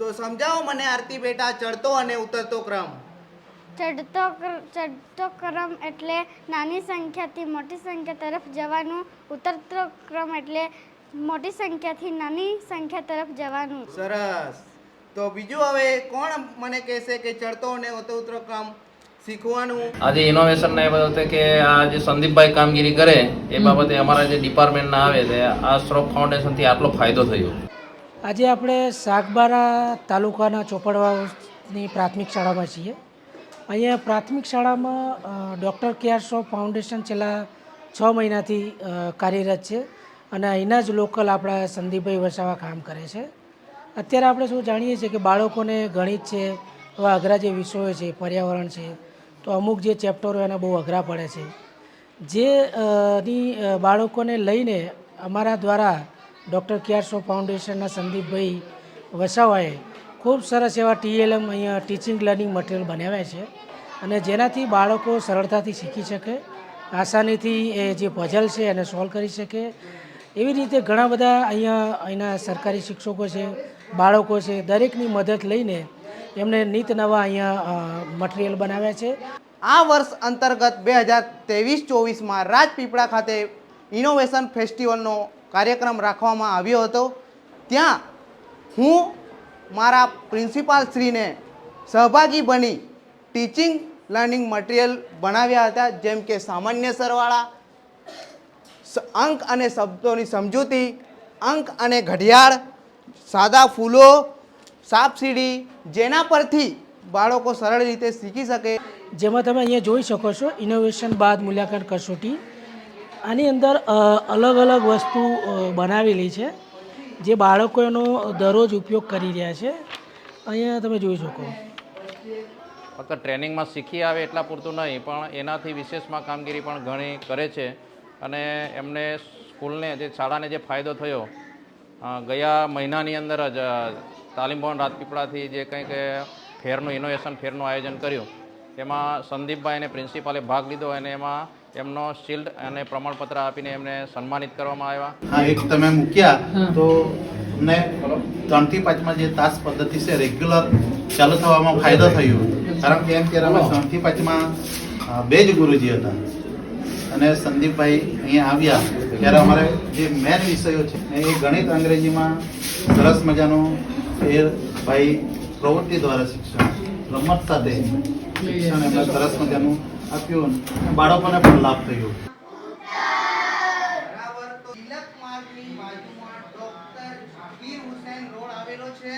તો સમજાવો મને આરતી બેટા ચડતો અને ઉતરતો ક્રમ. ચડતો ચડતો ક્રમ એટલે નાની સંખ્યાથી મોટી સંખ્યા તરફ જવાનું ઉતરતો ક્રમ એટલે મોટી સંખ્યાથી નાની સંખ્યા તરફ જવાનું. સરસ. તો બીજું હવે કોણ મને કહેશે કે ચડતો અને ઉતરતો ક્રમ શીખવાનું? આજે ઇનોવેશનના એ બાબતે કે આ જે સંદીપભાઈ કામગીરી કરે એ બાબતે અમારા જે ડિપાર્ટમેન્ટના આવે તે આ શ્રોફ ફાઉન્ડેશનથી આટલો ફાયદો થયો. આજે આપણે સાગબારા તાલુકાના ચોપડવાની પ્રાથમિક શાળામાં છીએ. અહીંયા પ્રાથમિક શાળામાં ડૉક્ટર કે આર શોપ ફાઉન્ડેશન છેલ્લા છ મહિનાથી કાર્યરત છે અને અહીંના જ લોકલ આપણા સંદીપભાઈ વસાવા કામ કરે છે. અત્યારે આપણે શું જાણીએ છીએ કે બાળકોને ગણિત છે એવા અઘરા જે વિષયો છે, પર્યાવરણ છે, તો અમુક જે ચેપ્ટરો એના બહુ અઘરા પડે છે. જે ની બાળકોને લઈને અમારા દ્વારા ડૉક્ટર કેઆર શો ફાઉન્ડેશનના સંદીપભાઈ વસાવાએ ખૂબ સરસ એવા ટીએલએમ અહીંયા ટીચિંગ લર્નિંગ મટીરિયલ બનાવ્યા છે અને જેનાથી બાળકો સરળતાથી શીખી શકે, આસાનીથી એ જે પઝલ છે એને સોલ્વ કરી શકે. એવી રીતે ઘણા બધા અહીંયા અહીંના સરકારી શિક્ષકો છે, બાળકો છે, દરેકની મદદ લઈને એમને નીત નવા અહીંયા મટીરિયલ બનાવ્યા છે. આ વર્ષ અંતર્ગત બે હજાર ત્રેવીસ ચોવીસમાં રાજપીપળા ખાતે ઇનોવેશન ફેસ્ટિવલનો કાર્યક્રમ રાખવામાં આવ્યો હતો. ત્યાં હું મારા પ્રિન્સિપાલ શ્રીને સહભાગી બની ટીચિંગ લર્નિંગ મટીરિયલ બનાવ્યા હતા, જેમ કે સામાન્ય સરવાળા અંક અને શબ્દોની સમજૂતી, અંક અને ઘડિયાળ, સાદા ફૂલો સાપસીડી જેના પરથી બાળકો સરળ રીતે શીખી શકે. જેમાં તમે અહીંયા જોઈ શકો છો ઇનોવેશન બાદ મૂલ્યાંકન કસોટી આની અંદર અલગ અલગ વસ્તુ બનાવેલી છે, જે બાળકો એનો દરરોજ ઉપયોગ કરી રહ્યા છે. અહીંયા તમે જોઈ શકો. ફક્ત ટ્રેનિંગમાં શીખી આવે એટલા પૂરતું નહીં, પણ એનાથી વિશેષમાં કામગીરી પણ ઘણી કરે છે. અને એમને સ્કૂલને, જે શાળાને જે ફાયદો થયો ગયા મહિનાની અંદર જ તાલીમ ભવન રાજપીપળાથી જે કંઈક ફેરનું ઇનોવેશન ફેરનું આયોજન કર્યું. તેમાં સંદીપભાઈ અને પ્રિન્સિપાલે ભાગ લીધો અને એમાં એમનો શિલ્ડ અને પ્રમાણપત્ર આપીને એમને સન્માનિત કરવામાં આવ્યા. હા એક તમે મૂક્યા તો અમને ત્રણથી પાંચમાં જે તાસ પદ્ધતિ છે રેગ્યુલર ચાલુ થવામાં ફાયદો થયો. કારણ કે એમ ત્યારે અમે ત્રણથી પાંચમાં બે જ ગુરુજી હતા. અને સંદીપભાઈ અહીંયા આવ્યા ત્યારે અમારે જે મેન વિષયો છે એ ગણિત અંગ્રેજીમાં સરસ મજાનું એ ભાઈ પ્રવૃત્તિ દ્વારા શિક્ષણ રમત સાથે શિક્ષણ એમને સરસ મજાનું આપ્યું બાળકોને પણ લાભ થયો. ડોક્ટર હુસૈન રોડ આવેલો છે.